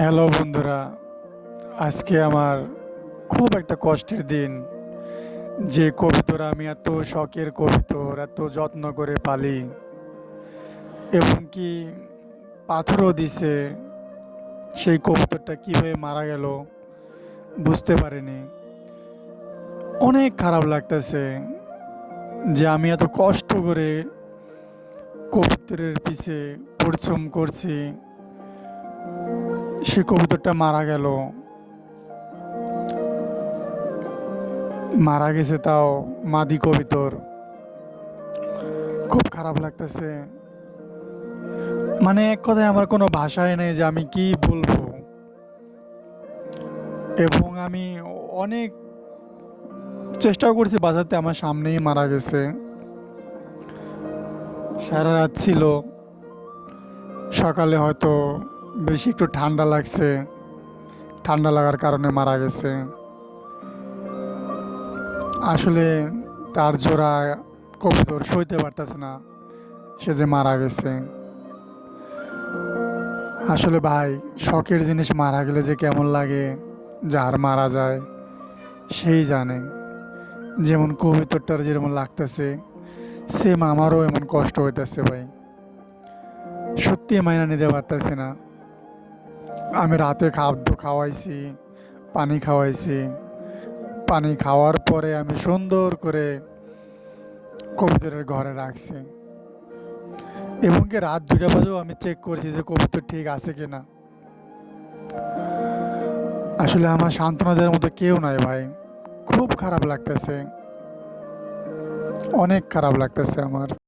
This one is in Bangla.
হ্যালো বন্ধুরা, আজকে আমার খুব একটা কষ্টের দিন। যে কবিতর আমি এত শখের কবিতর, এত যত্ন করে পালি, এবং কি পাথরও দিছে, সেই কবিতরটা কীভাবে মারা গেল বুঝতে পারিনি। অনেক খারাপ লাগতেছে যে আমি এত কষ্ট করে কবিতরের পিছে পরিশ্রম করছি। সে কবুতরটা মারা গেল। মারা গেছে তাও মাদি কবিতর। খুব খারাপ লাগতেছে। মানে এক কথায় আমার কোনো ভাষাই নেই যে আমি কি বলব। এবং আমি অনেক চেষ্টাও করছি বাঁচাতে আমার সামনেই মারা গেছে। সারা রাত ছিল। সকালে হয়তো বেশি একটু ঠান্ডা লাগছে। ঠান্ডা লাগার কারণে মারা গেছে। আসলে তার জোড়া কবুতর সইতে পারতেছে না। সে যে মারা গেছে। আসলে ভাই, শখের জিনিস মারা গেলে যে কেমন লাগে, যার মারা যায়, সেই জানে। যেমন কবিতরটার যেরকম লাগতেছে সেম আমারও এমন কষ্ট হইতেছে ভাই। সত্যি মাইনা নিতে পারতেছে না। আমি রাতে খাদ্য খাওয়াইছি, পানি খাওয়াইছি। পানি খাওয়ার পরে আমি সুন্দর করে কবুতরের ঘরে রাখছি। এবং কি রাত দুটা বাজেও আমি চেক করছি যে কবুতর ঠিক আছে কি না আসলে আমার সান্ত্বনা দেওয়ার মতো কেউ নাই ভাই। খুব খারাপ লাগতেছে। অনেক খারাপ লাগতেছে আমার।